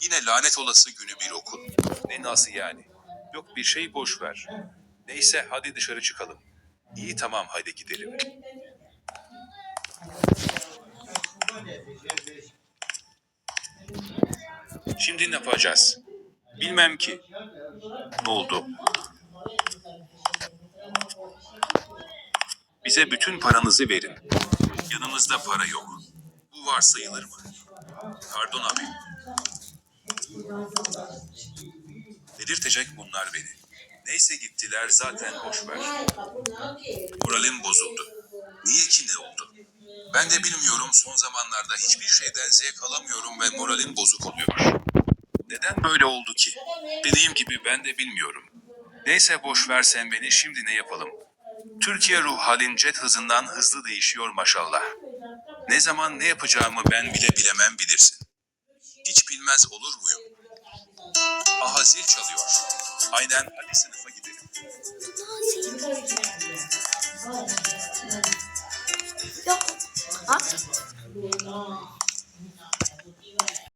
Yine lanet olası günü bir okul. Ne nasıl yani? Yok bir şey boş ver. Neyse hadi dışarı çıkalım. İyi tamam hadi gidelim. Şimdi ne yapacağız? Bilmem ki. Ne oldu? Bize bütün paranızı verin. Yanımızda para yok. Varsayılır mı? Pardon abi. Delirtecek bunlar beni. Neyse gittiler zaten boş ver. Moralim bozuldu. Niye ki ne oldu? Ben de bilmiyorum son zamanlarda hiçbir şeyden zevk alamıyorum ve moralim bozuk oluyor. Neden böyle oldu ki? Dediğim gibi ben de bilmiyorum. Neyse boş ver sen beni şimdi ne yapalım? Türkiye ruh halin jet hızından hızlı değişiyor maşallah. Ne zaman ne yapacağımı ben bile bilemem bilirsin. Hiç bilmez olur muyum? Aha zil çalıyor. Aynen hadi sınıfa gidelim. Yok. Ha?